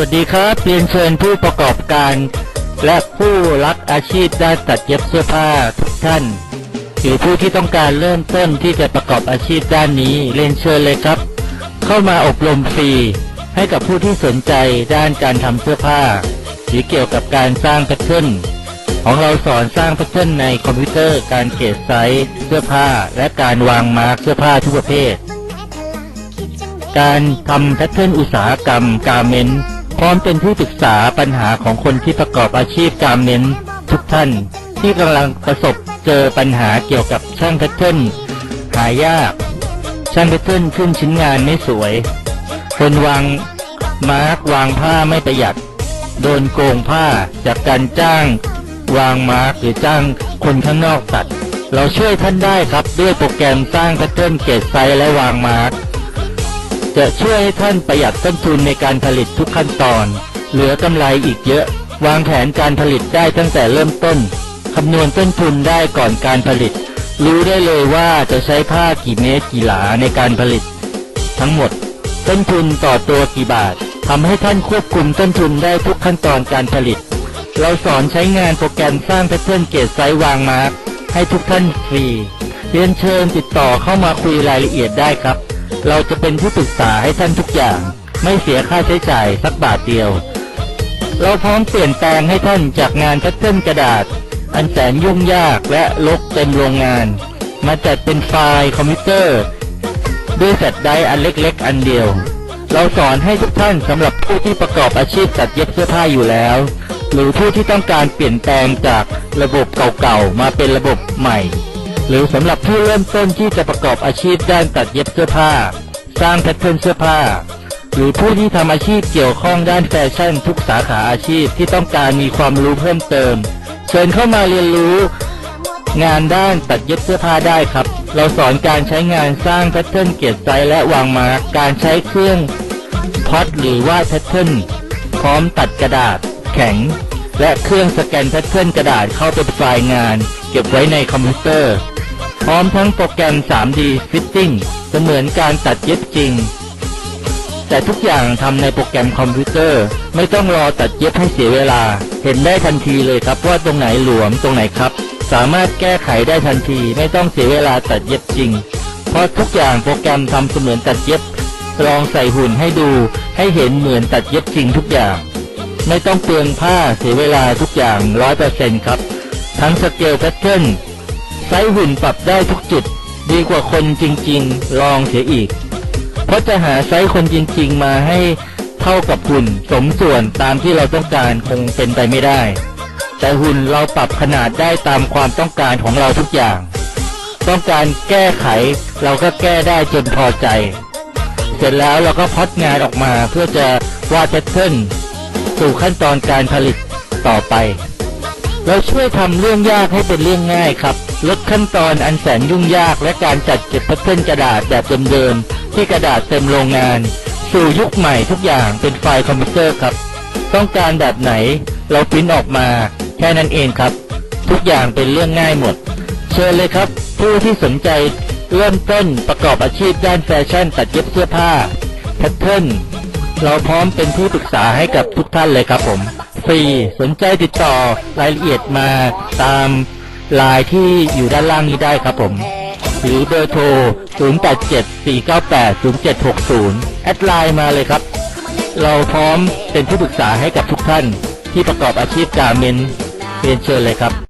วัสดีครับเรียนเชิญผู้ประกอบการ และผู้รักอาชีพด้านตัดเย็บเสื้อผ้าทุกท่าน หรือผู้ที่ต้องการเริ่มต้นที่จะประกอบอาชีพด้านนี้เรียนเชิญเลยครับ เข้ามาอบรมฟรี ให้กับผู้ที่สนใจด้านการทำเสื้อผ้า หรือเกี่ยวกับการสร้างแพทเทิร์นของเราสอนสร้างแพทเทิร์นในคอมพิวเตอร์การเกรดไซส์เสื้อผ้า และการวางมาร์กเสื้อผ้าทุกประเภท การทำแพทเทิร์นอุตสาหกรรมการเมนต์ พร้อมเป็นที่ปรึกษาปัญหาของคนที่ประกอบอาชีพการเนต์ทุกท่าน ที่กำลังประสบเจอปัญหาเกี่ยวกับช่างแพทเทิร์นหายาก ช่างแพทเทิร์นขึ้นชิ้นงานไม่สวย คนวางมาร์กวางผ้าไม่ประหยัด โดนโกงผ้าจากการจ้าง วางมาร์กหรือจ้างคนข้างนอกตัด เราช่วยท่านได้ครับด้วยโปรแกรมสร้างแพทเทิร์นเกรดไซส์และวางมาร์ก จะช่วยให้ท่านประหยัดต้นทุนในการผลิตทุกขั้นตอน เหลือกำไรอีกเยอะ วางแผนการผลิตได้ตั้งแต่เริ่มต้นคำนวณต้นทุนได้ก่อนการผลิต รู้ได้เลยว่าจะใช้ผ้ากี่เมตรกี่หลาในการผลิต ทั้งหมด ต้นทุนต่อตัวกี่บาททำให้ท่านควบคุมต้นทุนได้ทุกขั้นตอนการผลิต เราสอนใช้งานโปรแกรมสร้างแพทเทิร์นเกรดไซส์วางมาร์กให้ทุกท่านฟรี เรียนเชิญติดต่อเข้ามาคุยรายละเอียดได้ครับ เราจะเป็นผู้ปรึกษาให้ท่านทุกอย่าง ไม่เสียค่าใช้จ่ายสักบาทเดียว เราพร้อมเปลี่ยนแปลงให้ท่านจากงานแพทเทิร์นกระดาษ อันแสนยุ่งยากและลกเต็มโรงงาน มาจัดเป็นไฟล์คอมพิวเตอร์ ด้วยแฟลชไดร์อันเล็กๆ อันเดียว เราสอนให้ทุกท่านสำหรับผู้ที่ประกอบอาชีพตัดเย็บเสื้อผ้าอยู่แล้ว หรือผู้ที่ต้องการเปลี่ยนแปลงจากระบบเก่าๆมาเป็นระบบใหม่ หรือสำหรับผู้เริ่มต้นที่จะประกอบอาชีพด้านตัดเย็บเสื้อผ้า สร้างแพทเทิร์นเสื้อผ้า หรือผู้ที่ทำอาชีพเกี่ยวข้องด้านแฟชั่นทุกสาขาอาชีพที่ต้องการมีความรู้เพิ่มเติม เชิญเข้ามาเรียนรู้ งานด้านตัดเย็บเสื้อผ้าได้ครับ เราสอนการใช้งานสร้างแพทเทิร์นเกียรไซส์และวางมาร์กการใช้เครื่องพอดหรือวาดแพทเทิร์นพร้อมตัดกระดาษ แข็ง และเครื่องสแกนแพทเทิร์นกระดาษเข้าเป็นไฟล์งาน เก็บไว้ในคอมพิวเตอร์ ร้อมทั้งโปรแกรม 3D Fitting เสมือนการตัดเย็บจริง แต่ทุกอย่างทำในโปรแกรมคอมพิวเตอร์ ไม่ต้องรอตัดเย็บให้เสียเวลา เห็นได้ทันทีเลยครับว่าตรงไหนหลวมตรงไหนครับ สามารถแก้ไขได้ทันทีไม่ต้องเสียเวลาตัดเย็บจริง เพราะทุกอย่างโปรแกรมทำเสมือนตัดเย็บ ลองใส่หุ่นให้ดู ให้เห็นเหมือนตัดเย็บจริงทุกอย่าง ไม่ต้องเปลืองผ้าเสียเวลาทุกอย่างร้อยเปอร์เซ็นต์ครับ ทั้งสเกลแพทเทิร์น ไซส์หุ่นปรับได้ทุกจุด ดีกว่าคนจริงๆ ลองเสียอีก เพราะจะหาไซส์คนจริงๆ มาให้เท่ากับหุ่นสมส่วนตามที่เราต้องการคงเป็นไปไม่ได้ แต่หุ่นเราปรับขนาดได้ตามความต้องการของเราทุกอย่าง ต้องการแก้ไขเราก็แก้ได้จนพอใจ เสร็จแล้วเราก็พอดงานออกมาเพื่อจะวาดแพทเทิร์นสู่ขั้นตอนการผลิตต่อไป เราช่วยทำเรื่องยากให้เป็นเรื่องง่ายครับ ลดขั้นตอนอันแสนยุ่งยากและการจัดเก็บพทเทิร์กระดาษแบบเดิมๆที่กระดาษเต็มโรงงาน สู่ยุคใหม่ทุกอย่างเป็นไฟล์คอมพิวเตอร์ครับ ต้องการแบบไหน เราพิมพ์ออกมา แค่นั้นเองครับ ทุกอย่างเป็นเรื่องง่ายหมด เชิญเลยครับ ผู้ที่สนใจเริ่มต้นประกอบอาชีพด้านแฟชั่นตัดเย็บเสื้อผ้าแพทเทิร์นเราพร้อมเป็นผู้ปรึกษาให้กับทุกท่านเลยครับผม รี สนใจติดต่อรายละเอียดมาตามไลน์ที่อยู่ด้านล่างนี้ได้ครับผม หรือเบอร์โทร 0874980760 แอดไลน์มาเลยครับ เราพร้อมเป็นผู้ปรึกษาให้กับทุกท่านที่ประกอบอาชีพการเมนเรียนเชิญเลยครับ